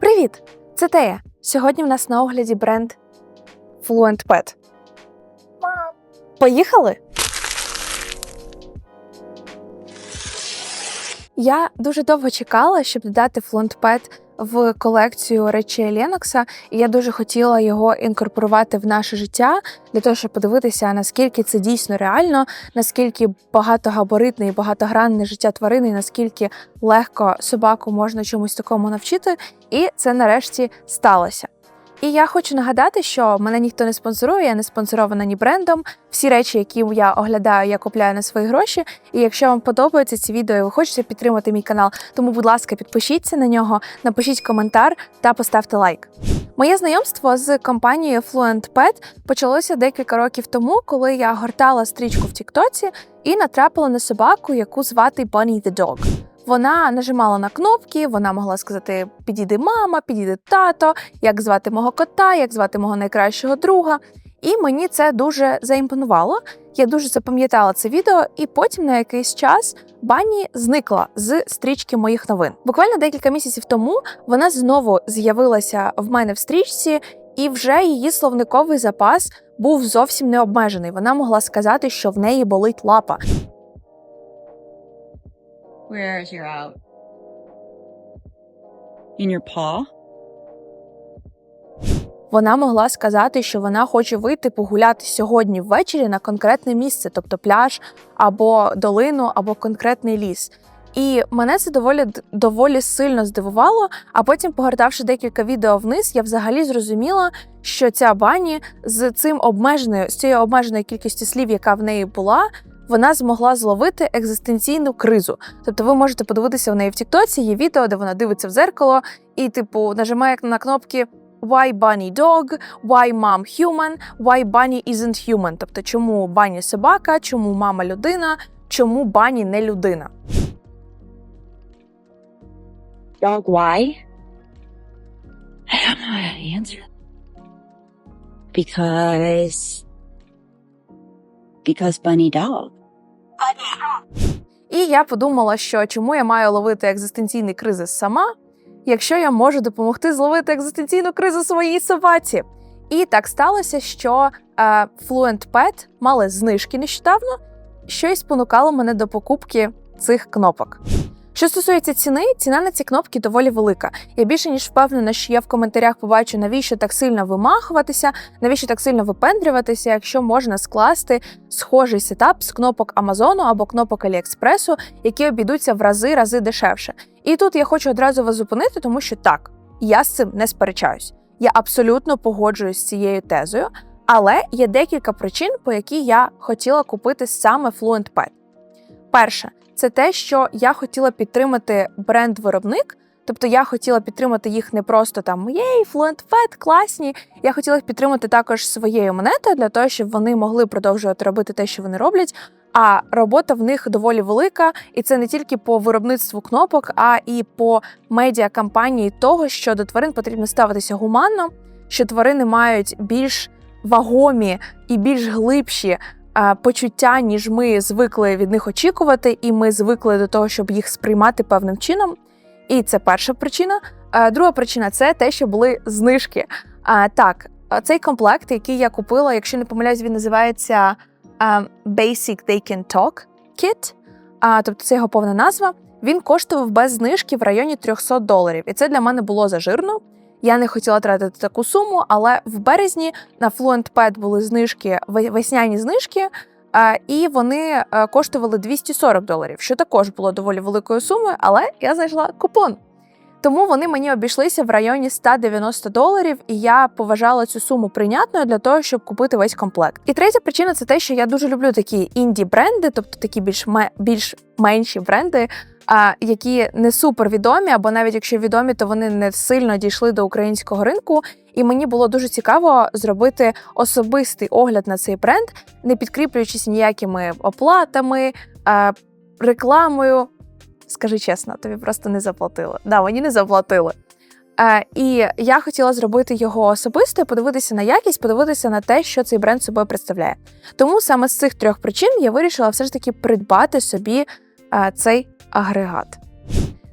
Привіт! Це Тея. Сьогодні в нас на огляді бренд Fluent Pet. Поїхали? Я дуже довго чекала, щоб додати Fluent Pet в колекцію речей Ленокса, і я дуже хотіла його інкорпорувати в наше життя для того, щоб подивитися, наскільки це дійсно реально, наскільки багатогабаритне і багатогранне життя тварини, і наскільки легко собаку можна чомусь такому навчити. І це нарешті сталося. І я хочу нагадати, що мене ніхто не спонсорує, я не спонсорована ні брендом. Всі речі, які я оглядаю, я купляю на свої гроші. І якщо вам подобаються ці відео, і ви хочете підтримати мій канал, тому, будь ласка, підпишіться на нього, напишіть коментар та поставте лайк. Моє знайомство з компанією Fluent Pet почалося декілька років тому, коли я гортала стрічку в Тіктоці і натрапила на собаку, яку звати Bunny the Dog. Вона нажимала на кнопки, вона могла сказати: підійди мама, підійди тато, як звати мого кота, як звати мого найкращого друга. І мені це дуже заімпонувало. Я дуже запам'ятала це відео, і потім на якийсь час Бані зникла з стрічки моїх новин. Буквально декілька місяців тому вона знову з'явилася в мене в стрічці, і вже її словниковий запас був зовсім не обмежений. Вона могла сказати, що в неї болить лапа. Where is your out? In your paw? Вона могла сказати, що вона хоче вийти погуляти сьогодні ввечері на конкретне місце, тобто пляж або долину, або конкретний ліс. І мене це доволі доволі сильно здивувало. А потім, погортавши декілька відео вниз, я взагалі зрозуміла, що ця бані з цим обмеженою з цією обмеженою кількістю слів, яка в неї була, вона змогла зловити екзистенційну кризу. Тобто, ви можете подивитися в неї в Тіктоці, є відео, де вона дивиться в зеркало і, типу, нажимає на кнопки. Why bunny dog? Why mom human? Why bunny isn't human? Тобто, чому бані собака, чому мама людина, чому бані не людина? Dog, why? I don't know how to answer. Because. Because bunny dog. І я подумала, що чому я маю ловити екзистенційний кризис сама, якщо я можу допомогти зловити екзистенційну кризу своїй собаці. І так сталося, що е, Fluent Pet мали знижки нещодавно, що й спонукало мене до покупки цих кнопок. Що стосується ціни, ціна на ці кнопки доволі велика. Я більше ніж впевнена, що я в коментарях побачу, навіщо так сильно вимахуватися, навіщо так сильно випендрюватися, якщо можна скласти схожий сетап з кнопок Амазону або кнопок Аліекспресу, які обійдуться в рази-рази дешевше. І тут я хочу одразу вас зупинити, тому що так, я з цим не сперечаюсь. Я абсолютно погоджуюсь з цією тезою, але є декілька причин, по які я хотіла купити саме Fluent Pet. Перше, це те, що я хотіла підтримати бренд-виробник. Тобто я хотіла підтримати їх не просто там єй, Pet, класні. Я хотіла їх підтримати також своєю монетою для того, щоб вони могли продовжувати робити те, що вони роблять. А робота в них доволі велика, і це не тільки по виробництву кнопок, а і по медіа кампанії того, що до тварин потрібно ставитися гуманно, що тварини мають більш вагомі і більш глибші почуття, ніж ми звикли від них очікувати, і ми звикли до того, щоб їх сприймати певним чином. І це перша причина. Е, Друга причина це те, що були знижки. Е, Так, е, цей комплект, який я купила, якщо не помиляюсь, він називається е, Basic They Can Talk Kit, тобто це його повна назва. Він коштував без знижки в районі 300 доларів. І це для мене було зажирно. Я не хотіла тратити таку суму, але в березні на Fluent Pet були знижки, ве- весняні знижки, і вони е, коштували 240 доларів, що також було доволі великою сумою, але я знайшла купон. Тому вони мені обійшлися в районі 190 доларів, і я поважала цю суму прийнятною для того, щоб купити весь комплект. І третя причина це те, що я дуже люблю такі інді бренди, тобто такі більш більш менші бренди, які не супер відомі, або навіть якщо відомі, то вони не сильно дійшли до українського ринку. І мені було дуже цікаво зробити особистий огляд на цей бренд, не підкріплюючись ніякими оплатами, рекламою. Скажи чесно, тобі просто не заплатили. Да, мені не заплатили. Е, і я хотіла зробити його особисто, подивитися на якість, подивитися на те, що цей бренд собою представляє. Тому саме з цих трьох причин я вирішила все ж таки придбати собі е, цей агрегат.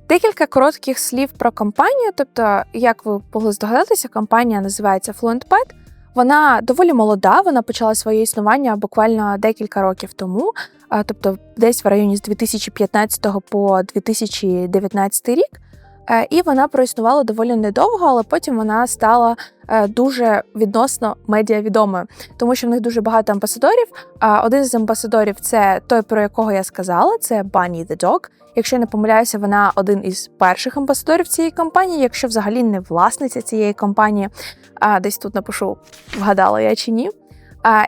Декілька коротких слів про компанію. Тобто, як ви могли здогадатися, компанія називається FluentPad. Вона доволі молода, вона почала своє існування буквально декілька років тому, тобто десь в районі з 2015 по 2019 рік. Е, І вона проіснувала доволі недовго, але потім вона стала е, дуже відносно медіавідомою, тому що в них дуже багато амбасадорів. А один з амбасадорів це той, про якого я сказала, це Bunny the Dog. Якщо я не помиляюся, вона один із перших амбасадорів цієї компанії, якщо взагалі не власниця цієї компанії. Десь тут напишу, вгадала я чи ні.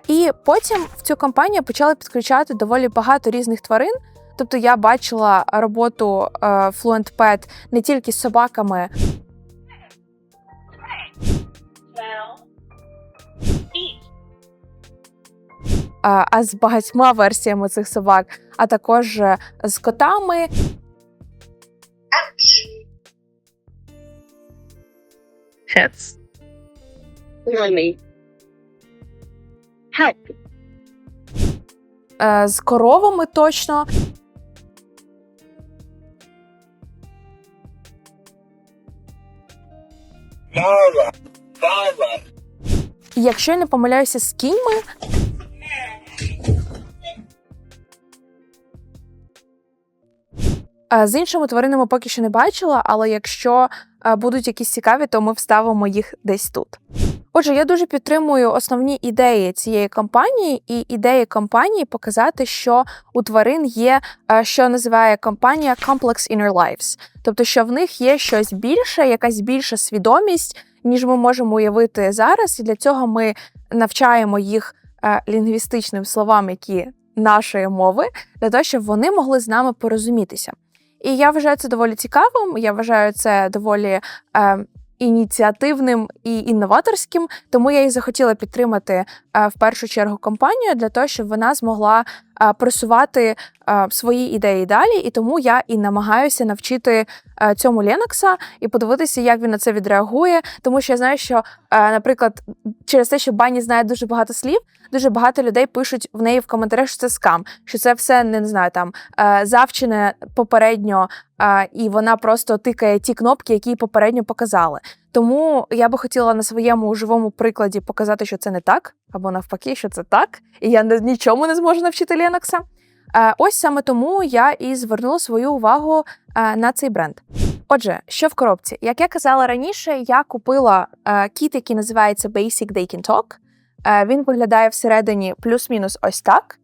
І потім в цю компанію почали підключати доволі багато різних тварин. Тобто я бачила роботу е, Fluent Pet не тільки з собаками, а, а з багатьма версіями цих собак, а також е, з котами. Pets. Help. е, з коровами точно. І Якщо я не помиляюся з кіньми, З іншими тваринами поки що не бачила, але якщо будуть якісь цікаві, то ми вставимо їх десь тут. Отже, я дуже підтримую основні ідеї цієї компанії, і ідеї компанії показати, що у тварин є, е, що називає компанія Complex Inner Lives. Тобто, що в них є щось більше, якась більша свідомість, ніж ми можемо уявити зараз. І для цього ми навчаємо їх е, лінгвістичним словам, які нашої мови, для того, щоб вони могли з нами порозумітися. І я вважаю це доволі цікавим. Я вважаю це доволі е, ініціативним і інноваторським. Тому я і захотіла підтримати е, в першу чергу компанію для того, щоб вона змогла просувати свої ідеї далі. І тому я і намагаюся навчити цьому Ленокса і подивитися, як він на це відреагує. Тому що я знаю, що, наприклад, через те, що Бані знає дуже багато слів, дуже багато людей пишуть в неї в коментарях, що це скам, що це все не, знаю, там завчене попередньо, і вона просто тикає ті кнопки, які їй попередньо показали. Тому я би хотіла на своєму живому прикладі показати, що це не так, або навпаки, що це так, і я нічому не зможу навчити Лінокса. Е, ось саме тому я і звернула свою увагу е, на цей бренд. Отже, що в коробці? Як я казала раніше, я купила е, кіт, який називається Basic They Can Talk. Він виглядає всередині плюс-мінус ось так.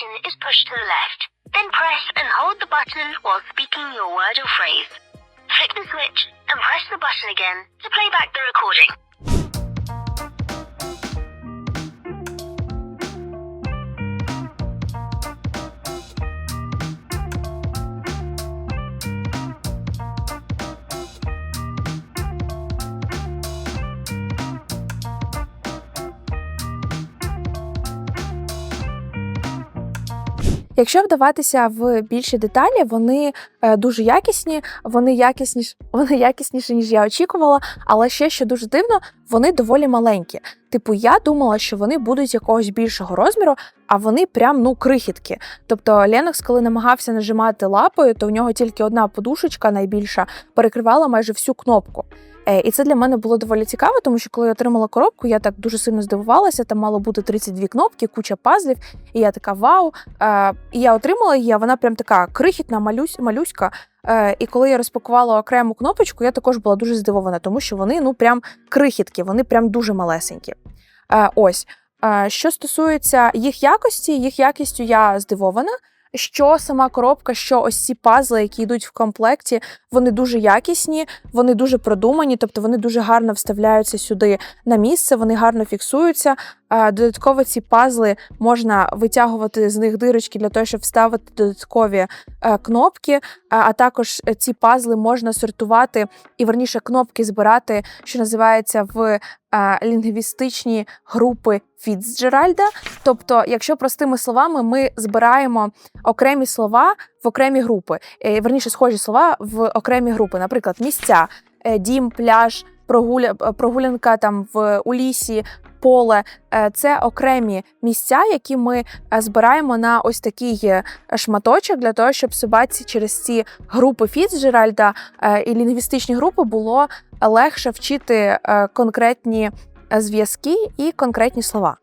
Button is pushed to the left. Then press and hold the button while speaking your word or phrase. Flick the switch and press the button again to play back the recording. Якщо вдаватися в більші деталі, вони е, дуже якісні, вони якісніш, вони якісніші, ніж я очікувала. Але ще що дуже дивно, вони доволі маленькі. Типу, я думала, що вони будуть якогось більшого розміру, а вони прям ну крихітки. Тобто Ленокс, коли намагався нажимати лапою, то у нього тільки одна подушечка найбільша перекривала майже всю кнопку. Е, І це для мене було доволі цікаво, тому що коли я отримала коробку, я так дуже сильно здивувалася. Там мало бути 32 кнопки, куча пазлів. І я така вау. Е, І я отримала її, а вона прям така крихітна, малюсь, малюська. Е, І коли я розпакувала окрему кнопочку, я також була дуже здивована, тому що вони ну прям крихітки, вони прям дуже малесенькі. Ось. Що стосується їх якості, їх якістю я здивована. Що сама коробка, що ось ці пазли, які йдуть в комплекті, вони дуже якісні, вони дуже продумані, тобто вони дуже гарно вставляються сюди на місце, вони гарно фіксуються. Додатково ці пазли можна витягувати з них дирочки для того, щоб вставити додаткові е, кнопки. А також ці пазли можна сортувати і верніше кнопки збирати, що називається в е, лінгвістичні групи Фіцджеральда. Тобто, якщо простими словами, ми збираємо окремі слова в окремі групи, е, верніше схожі слова в окремі групи, наприклад, місця, дім, пляж, прогуля, прогулянка там в у лісі. Поле Е, це окремі місця, які ми е, збираємо на ось такий е, шматочок для того, щоб собаці через ці групи Фіцджеральда і лінгвістичні групи було легше вчити конкретні зв'язки і конкретні слова.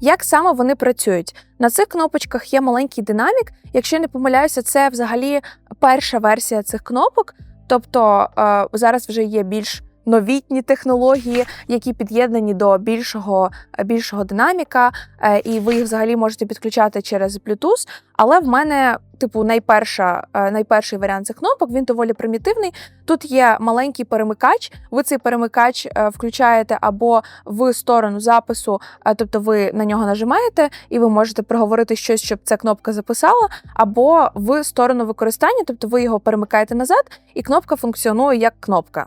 Як саме вони працюють? На цих кнопочках є маленький динамік. Якщо я не помиляюся, це взагалі перша версія цих кнопок. Тобто зараз вже є більш новітні технології, які під'єднані до більшого, більшого динаміка, е, і ви їх взагалі можете підключати через Bluetooth. Але в мене, типу, найперша, е, найперший варіант цих кнопок, він доволі примітивний. Тут є маленький перемикач. Ви цей перемикач е, включаєте або в сторону запису, е, тобто ви на нього нажимаєте, і ви можете проговорити щось, щоб ця кнопка записала, або в сторону використання, тобто ви його перемикаєте назад, і кнопка функціонує як кнопка.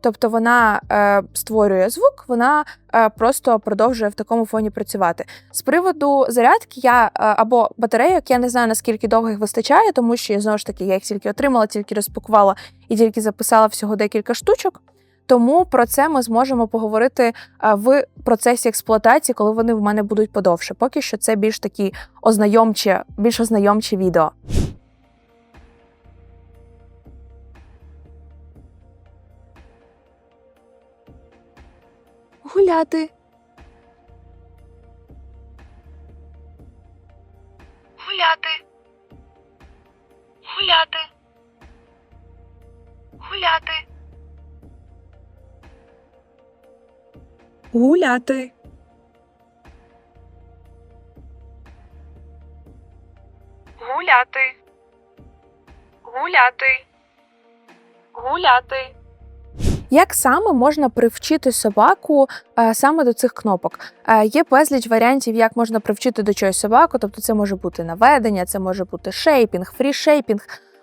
Тобто вона е, створює звук, вона е, просто продовжує в такому фоні працювати. З приводу зарядки я е, або батарейок, я не знаю наскільки довго їх вистачає, тому що я знову ж таки я їх тільки отримала, тільки розпакувала і тільки записала всього декілька штучок. Тому про це ми зможемо поговорити е, в процесі експлуатації, коли вони в мене будуть подовше. Поки що це більш такі ознайомчі, більш ознайомчі відео. гуляти. Гуляти. Гуляти. Гуляти. Гуляти. Гуляти. Гуляти. Гуляти. Як саме можна привчити собаку е, саме до цих кнопок? Е, є безліч варіантів, як можна привчити до чогось собаку. Тобто, це може бути наведення, це може бути шейпінг, фрішейпінг.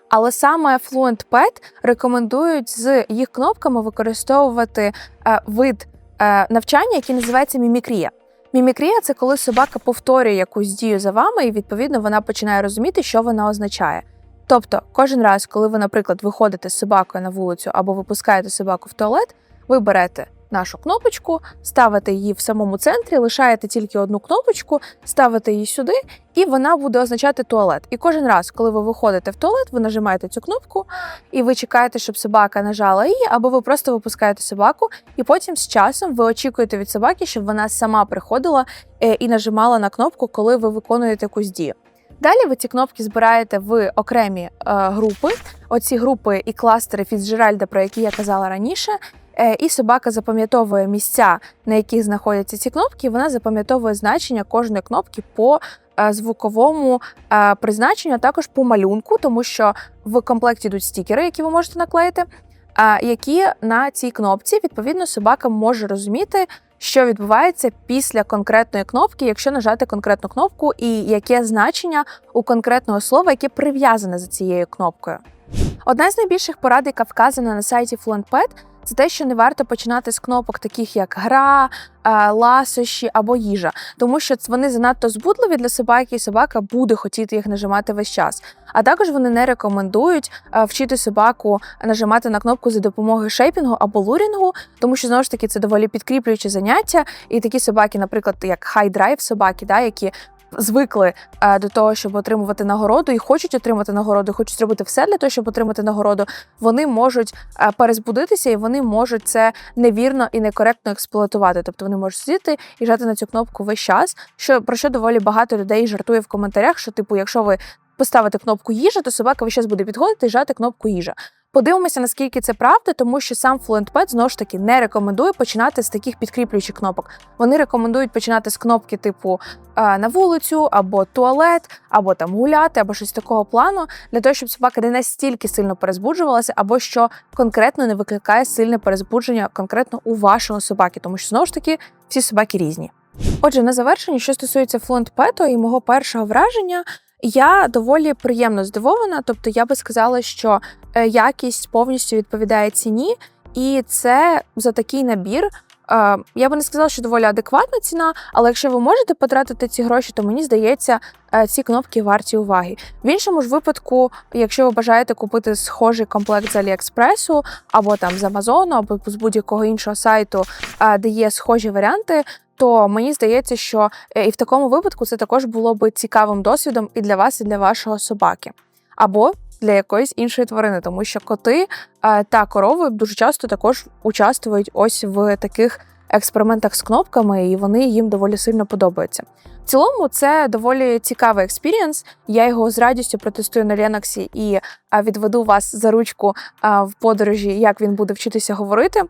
Але саме Fluent Pet рекомендують з їх кнопками використовувати е, вид навчання, який називається мімікрія. Мімікрія це коли собака повторює якусь дію за вами, і відповідно вона починає розуміти, що вона означає. Тобто, кожен раз, коли ви, наприклад, виходите з собакою на вулицю або випускаєте собаку в туалет, ви берете нашу кнопочку, ставите її в самому центрі, лишаєте тільки одну кнопочку, ставите її сюди, і вона буде означати туалет. І кожен раз, коли ви виходите в туалет, ви нажимаєте цю кнопку, і ви чекаєте, щоб собака нажала її, або ви просто випускаєте собаку, і потім з часом ви очікуєте від собаки, щоб вона сама приходила е, і нажимала на кнопку, коли ви виконуєте якусь дію. Далі ви ці кнопки збираєте в окремі е, групи. Оці групи і кластери Фіцджеральда, про які я казала раніше. Е, і собака запам'ятовує місця, на яких знаходяться ці кнопки. Вона запам'ятовує значення кожної кнопки по е, звуковому е, призначенню, а також по малюнку, тому що в комплекті йдуть стікери, які ви можете наклеїти. Які на цій кнопці відповідно собака може розуміти, що відбувається після конкретної кнопки, якщо нажати конкретну кнопку, і яке значення у конкретного слова, яке прив'язане за цією кнопкою. Одна з найбільших порад, яка вказана на сайті FluentPet, це те, що не варто починати з кнопок, таких як гра, е, ласощі або їжа, тому що вони занадто збудливі для собаки, і собака буде хотіти їх нажимати весь час. А також вони не рекомендують е, вчити собаку нажимати на кнопку за допомогою шейпінгу або лурінгу, тому що знову ж таки це доволі підкріплююче заняття. І такі собаки, наприклад, як хай драйв собаки, да, які звикли е, до того, щоб отримувати нагороду, і хочуть отримати нагороду, і хочуть зробити все для того, щоб отримати нагороду, вони можуть е, перезбудитися і вони можуть це невірно і некоректно експлуатувати. Тобто вони можуть сидіти і жати на цю кнопку весь час. Що про що доволі багато людей жартує в коментарях, що типу, якщо ви поставите кнопку їжа, то собака весь час буде підходити і жати кнопку їжа. Подивимося, наскільки це правда, тому що сам FluentPad, знову ж таки не рекомендує починати з таких підкріплюючих кнопок. Вони рекомендують починати з кнопки типу на вулицю, або туалет, або там гуляти, або щось такого плану, для того, щоб собака не настільки сильно перезбуджувалася, або що конкретно не викликає сильне перезбудження конкретно у вашого собаки, тому що знову ж таки всі собаки різні. Отже, на завершенні, що стосується FluentPad і мого першого враження, я доволі приємно здивована. Тобто, я би сказала, що е, якість повністю відповідає ціні, і це за такий набір. е, Я би не сказала, що доволі адекватна ціна, але якщо ви можете потратити ці гроші, то мені здається, е, ці кнопки варті уваги. В іншому ж випадку, якщо ви бажаєте купити схожий комплект з Аліекспресу або там з Амазону, або з будь-якого іншого сайту, де є схожі варіанти, то мені здається, що е, і в такому випадку це також було би цікавим досвідом і для вас, і для вашого собаки, або для якоїсь іншої тварини, тому що коти е, та корови дуже часто також участвують ось в таких експериментах з кнопками, і вони їм доволі сильно подобаються. В цілому, це доволі цікавий експірієнс. Я його з радістю протестую на Леноксі і е, відведу вас за ручку в подорожі, як він буде вчитися говорити.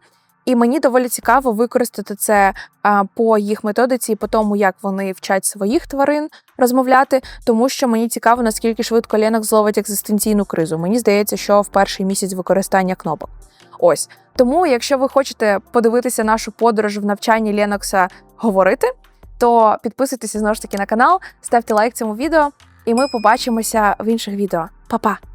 І мені доволі цікаво використати це по їх методиці і по тому, як вони вчать своїх тварин розмовляти, тому що мені цікаво, наскільки швидко Ленок зловить екзистенційну кризу. Мені здається, що в перший місяць використання кнопок. Ось тому, якщо ви хочете подивитися нашу подорож в навчанні Ленокса говорити, то підписуйтеся знову ж таки на канал, ставте лайк цьому відео, і ми побачимося в інших відео. Па-па!